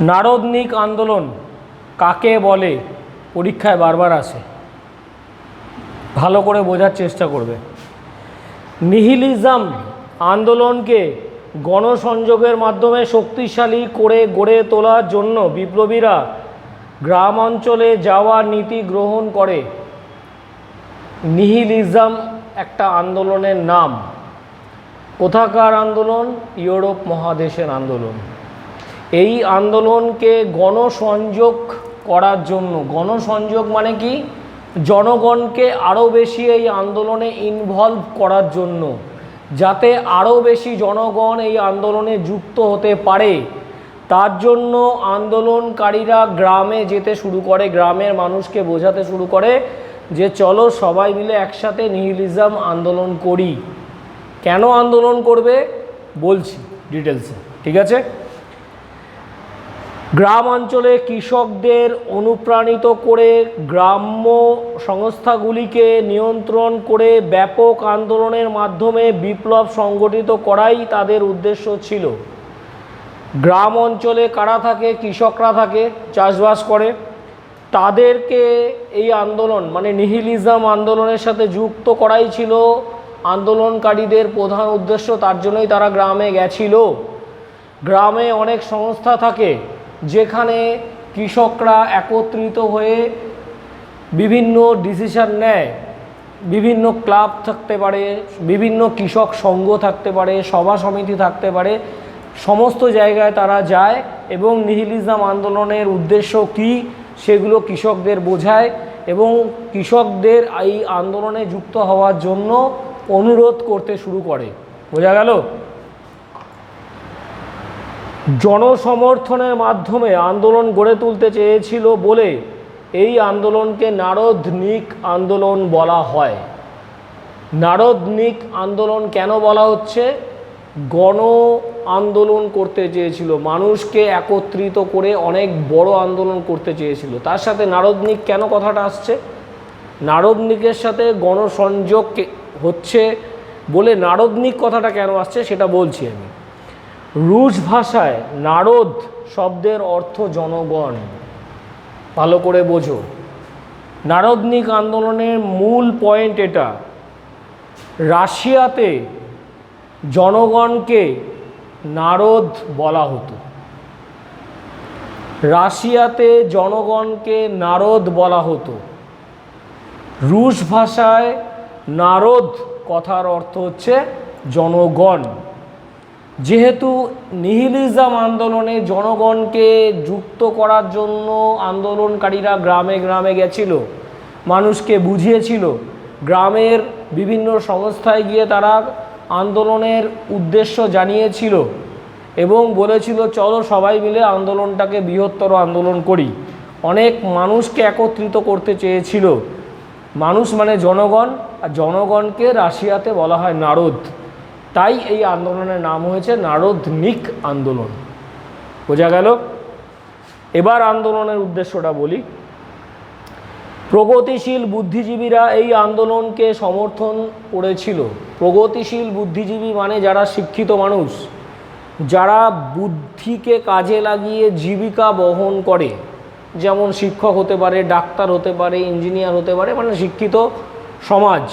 নারদনিক আন্দোলন কাকে বলে? পরীক্ষায় বারবার আসে। ভালো করে বোঝার চেষ্টা করবে। নিহিলিজম আন্দোলনকে গণসংযোগের মাধ্যমে শক্তিশালী করে গড়ে তোলার জন্য বিপ্লবীরা গ্রাম অঞ্চলে যাওয়ার নীতি গ্রহণ করে। নিহিলিজম একটা আন্দোলনের নাম। কোথাকার আন্দোলন? ইউরোপ মহাদেশের আন্দোলন। এই আন্দোলনকে গণসংযোগ করার জন্য। গণসংযোগ মানে কি? জনগণকে আরও বেশি এই আন্দোলনে ইনভলভ করার জন্য, যাতে আরও বেশি জনগণ এই আন্দোলনে যুক্ত হতে পারে। তার জন্য আন্দোলনকারীরা গ্রামে যেতে শুরু করে, গ্রামের মানুষকে বোঝাতে শুরু করে যে, চলো সবাই মিলে একসাথে নিহিলিজম আন্দোলন করি। কেন আন্দোলন করবে? বলছি ডিটেলসে ঠিক আছে? গ্রাম অঞ্চলে কৃষকদের অনুপ্রাণিত করে গ্রাম্য সংস্থাগুলিকে নিয়ন্ত্রণ করে ব্যাপক আন্দোলনের মাধ্যমে বিপ্লব সংগঠিত করাই তাদের উদ্দেশ্য ছিল। গ্রাম অঞ্চলে কারা থাকে, কৃষকরা থাকে, চাষবাস করে, তাদেরকে এই আন্দোলন মানে নিহিলিজম আন্দোলনের সাথে যুক্ত করাই ছিল আন্দোলনকারীদের প্রধান উদ্দেশ্য, তার জন্যই তারা গ্রামে গেছিল। গ্রামে অনেক সংস্থা থাকে যেখানে কৃষকরা একত্রিত হয়ে বিভিন্ন ডিসিশন নেয়। বিভিন্ন ক্লাব থাকতে পারে, বিভিন্ন কৃষক সংঘ থাকতে পারে, সভা সমিতি থাকতে পারে, সমস্ত জায়গায় তারা যায় এবং নিহিলিজম আন্দোলনের উদ্দেশ্য কী সেগুলো কৃষকদের বোঝায় এবং কৃষকদের এই আন্দোলনে যুক্ত হওয়ার জন্য অনুরোধ করতে শুরু করে। বোঝা গেল? জনসমর্থনের মাধ্যমে আন্দোলন গড়ে তুলতে চেয়েছিল বলে এই আন্দোলনকে নারদনিক আন্দোলন বলা হয়। নারদনিক আন্দোলন কেন বলা হচ্ছে? গণ আন্দোলন করতে চেয়েছিল। মানুষকে একত্রিত করে অনেক বড় আন্দোলন করতে চেয়েছিল। তার সাথে নারদনিক কেন কথাটা আসছে? নারদনিকের সাথে গণসংযোগ হচ্ছে বলে নারদনিক কথাটা কেন আসছে সেটা বলছি আমি। রুশ ভাষায় নারদ শব্দের অর্থ জনগণ। ভালো করে বোঝো। নারদনিক আন্দোলনের মূল পয়েন্ট এটা। রাশিয়াতে জনগণকে নারদ বলা হতো। রাশিয়াতে জনগণকে নারদ বলা হতো। রুশ ভাষায় নারদ কথার অর্থ হচ্ছে জনগণ। যেহেতু নিহিলিজম আন্দোলনে জনগণকে যুক্ত করার জন্য আন্দোলনকারীরা গ্রামে গ্রামে গেছিল, মানুষকে বুঝিয়েছিল, গ্রামের বিভিন্ন সংস্থায় গিয়ে তারা আন্দোলনের উদ্দেশ্য জানিয়েছিল এবং বলেছিল, চলো সবাই মিলে আন্দোলনটাকে বৃহত্তর আন্দোলন করি। অনেক মানুষকে একত্রিত করতে চেয়েছিল। মানুষ মানে জনগণ, আর জনগণকে রাশিয়াতে বলা হয় নারদ। তাই এই আন্দোলনের নাম হয়েছে নারদনিক আন্দোলন। বোঝা গেল? এবার আন্দোলনের উদ্দেশ্যটা বলি। প্রগতিশীল বুদ্ধিজীবীরা এই আন্দোলনকে সমর্থন করেছিল। প্রগতিশীল বুদ্ধিজীবী মানে যারা শিক্ষিত মানুষ, যারা বুদ্ধিকে কাজে লাগিয়ে জীবিকা বহন করে। যেমন শিক্ষক হতে পারে, ডাক্তার হতে পারে, ইঞ্জিনিয়ার হতে পারে মানে শিক্ষিত সমাজ।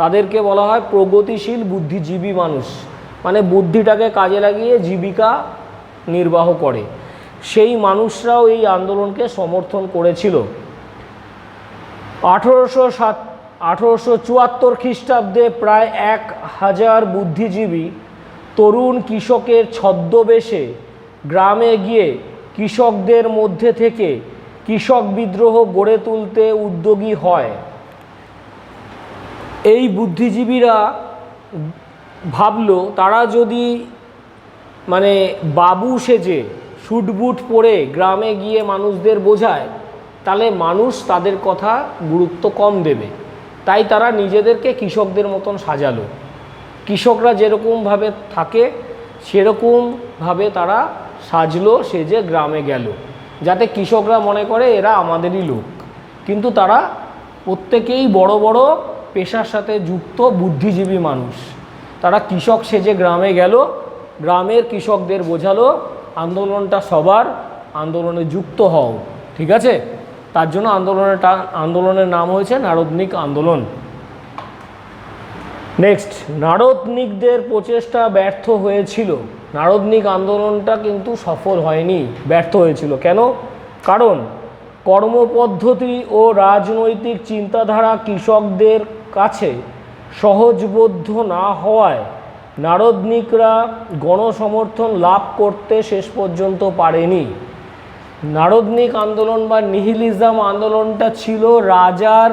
তাদেরকে বলা হয় প্রগতিশীল বুদ্ধিজীবী মানুষ। মানে বুদ্ধিটাকে কাজে লাগিয়ে জীবিকা নির্বাহ করে। সেই মানুষরাও এই আন্দোলনকে সমর্থন করেছিল। আঠেরোশো সাত, আঠেরোশো চুয়াত্তর খ্রিস্টাব্দে প্রায় এক হাজার বুদ্ধিজীবী তরুণ কৃষকের ছদ্মবেশে গ্রামে গিয়ে কৃষকদের মধ্যে থেকে কৃষক বিদ্রোহ গড়ে তুলতে উদ্যোগী হয়। এই বুদ্ধিজীবীরা ভাবলো, তারা যদি মানে বাবু সেজে শুটবুট পরে গ্রামে গিয়ে মানুষদের বোঝায়, তাহলে মানুষ তাদের কথা গুরুত্ব কম দেবে। তাই তারা নিজেদেরকে কৃষকদের মতন সাজালো। কৃষকরা যেরকমভাবে থাকে সেরকমভাবে তারা সাজলো, সেজে গ্রামে গেল। যাতে কৃষকরা মনে করে এরা আমাদেরই লোক। কিন্তু তারা প্রত্যেকেই বড় বড় পেশার সাথে যুক্ত বুদ্ধিজীবী মানুষ। তারা কৃষক সেজে গ্রামে গেল, গ্রামের কৃষকদের বোঝালো, আন্দোলনটা সবার আন্দোলনে যুক্ত হও, ঠিক আছে? তার জন্য আন্দোলনের আন্দোলনের নাম হয়েছে নারদনিক আন্দোলন। নেক্সট নারদনিকদের প্রচেষ্টা ব্যর্থ হয়েছিল। নারদনিক আন্দোলনটা কিন্তু সফল হয়নি, ব্যর্থ হয়েছিল। কেন? কারণ কর্মপদ্ধতি ও রাজনৈতিক চিন্তাধারা কৃষকদের কাছে সহজবোধ্য না হওয়ায় নারদনিকরা গণসমর্থন লাভ করতে শেষ পর্যন্ত পারেনি। নারদনিক আন্দোলন বা নিহিলিজম আন্দোলনটা ছিল রাজার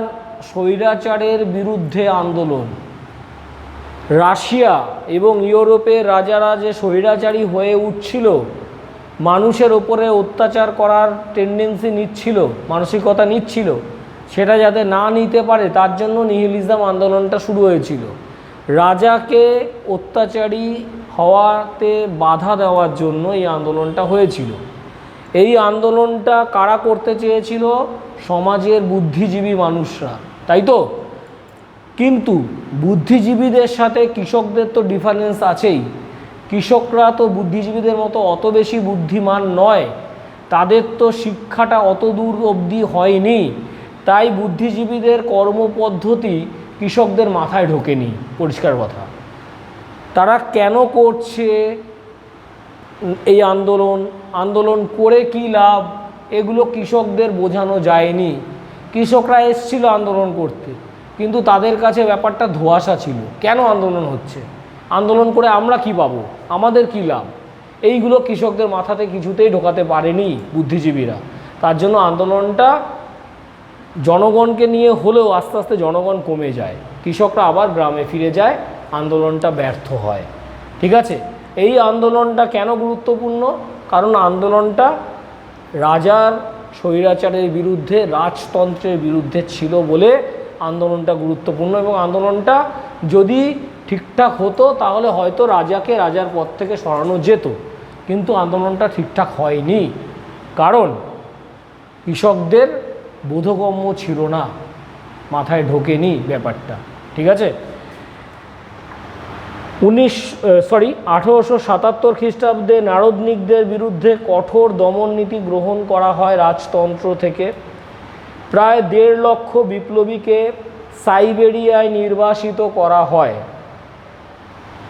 স্বৈরাচারের বিরুদ্ধে আন্দোলন। রাশিয়া এবং ইউরোপের রাজারা যে স্বৈরাচারী হয়ে উঠছিল, মানুষের ওপরে অত্যাচার করার টেন্ডেন্সি নিচ্ছিল, মানসিকতা নিচ্ছিল। সেটা যাতে না নিতে পারে, তার জন্য নিহিলিজম আন্দোলনটা শুরু হয়েছিল। রাজাকে অত্যাচারী হওয়াতে বাধা দেওয়ার জন্য এই আন্দোলনটা হয়েছিল। এই আন্দোলনটা কারা করতে চেয়েছিল? সমাজের বুদ্ধিজীবী মানুষরা, তাই তো? কিন্তু বুদ্ধিজীবীদের সাথে কৃষকদের তো ডিফারেন্স আছেই। কৃষকরা তো বুদ্ধিজীবীদের মতো অত বেশি বুদ্ধিমান নয়। তাদের তো শিক্ষাটা অত দূর অবধি হয়নি। তাই বুদ্ধিজীবীদের কর্মপদ্ধতি কৃষকদের মাথায় ঢোকেনি। পরিষ্কার কথা। তারা কেন করছে? এই আন্দোলন আন্দোলন করে কি লাভ? এগুলো কৃষকদের বোঝানো যায়নি। কৃষকরা এসছিল আন্দোলন করতে, কিন্তু তাদের কাছে ব্যাপারটা ধোঁয়াশা ছিল। কেন আন্দোলন হচ্ছে? আন্দোলন করে আমরা কি পাবো? আমাদের কি লাভ? এইগুলো কৃষকদের মাথাতে কিছুতেই ঢোকাতে পারেনি বুদ্ধিজীবীরা। তার জন্য আন্দোলনটা জনগণকে নিয়ে হলেও আস্তে আস্তে জনগণ কমে যায়। কৃষকরা আবার গ্রামে ফিরে যায়, আন্দোলনটা ব্যর্থ হয়। ঠিক আছে? এই আন্দোলনটা কেন গুরুত্বপূর্ণ? কারণ আন্দোলনটা রাজার, স্বৈরাচারের বিরুদ্ধে, রাজতন্ত্রের বিরুদ্ধে ছিল বলে আন্দোলনটা গুরুত্বপূর্ণ এবং আন্দোলনটা যদি ঠিকঠাক হতো, তাহলে হয়তো রাজাকে রাজার পদ থেকে সরানো যেত। কিন্তু আন্দোলনটা ঠিকঠাক হয়নি। কারণ কৃষকদের বোধগম্য ছিল না। মাথায় ঢোকেনি ব্যাপারটা। ঠিক আছে? উনিশ সরি আঠেরোশো সাতাত্তর খ্রিস্টাব্দে নারদনিকদের বিরুদ্ধে কঠোর দমন নীতি গ্রহণ করা হয় রাজতন্ত্র থেকে। প্রায় দেড় লক্ষ বিপ্লবীকে সাইবেরিয়ায় নির্বাসিত করা হয়।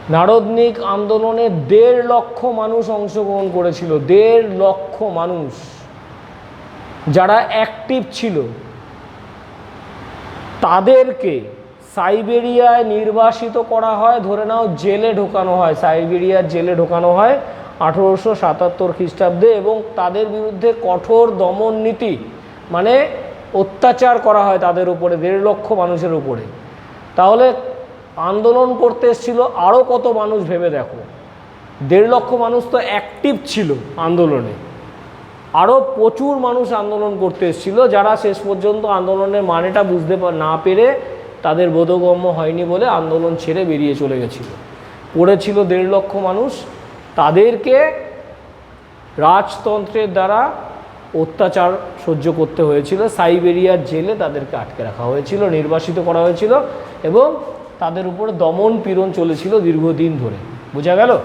নারদনিক আন্দোলনে দেড় লক্ষ মানুষ অংশগ্রহণ করেছিল। দেড় লক্ষ মানুষ। যারা অ্যাক্টিভ ছিল, তাদেরকে সাইবেরিয়ায় নির্বাসিত করা হয়। ধরে নাও, জেলে ঢোকানো হয়। সাইবেরিয়ার জেলে ঢোকানো হয় আঠেরোশো সাতাত্তর খ্রিস্টাব্দে এবং তাদের বিরুদ্ধে কঠোর দমন নীতি মানে অত্যাচার করা হয় তাদের উপরে, দেড় লক্ষ মানুষের উপরে। তাহলে আন্দোলন করতে এসেছিল আরও কত মানুষ ভেবে দেখো? দেড় লক্ষ মানুষ তো অ্যাক্টিভ ছিল আন্দোলনে। আরও প্রচুর মানুষ আন্দোলন করতে এসেছিল, যারা শেষ পর্যন্ত আন্দোলনের মানেটা বুঝতে না পেরে তাদের বোধগম্য হয়নি বলে আন্দোলন ছেড়ে বেরিয়ে চলে গেছিল। পড়েছিল দেড় লক্ষ মানুষ। তাদেরকে রাজতন্ত্রের দ্বারা অত্যাচার সহ্য করতে হয়েছিল। সাইবেরিয়ার জেলে তাদেরকে আটকে রাখা হয়েছিল, নির্বাসিত করা হয়েছিল এবং তাদের উপরে দমন পীড়ন চলেছিল দীর্ঘদিন ধরে। বোঝা গেল?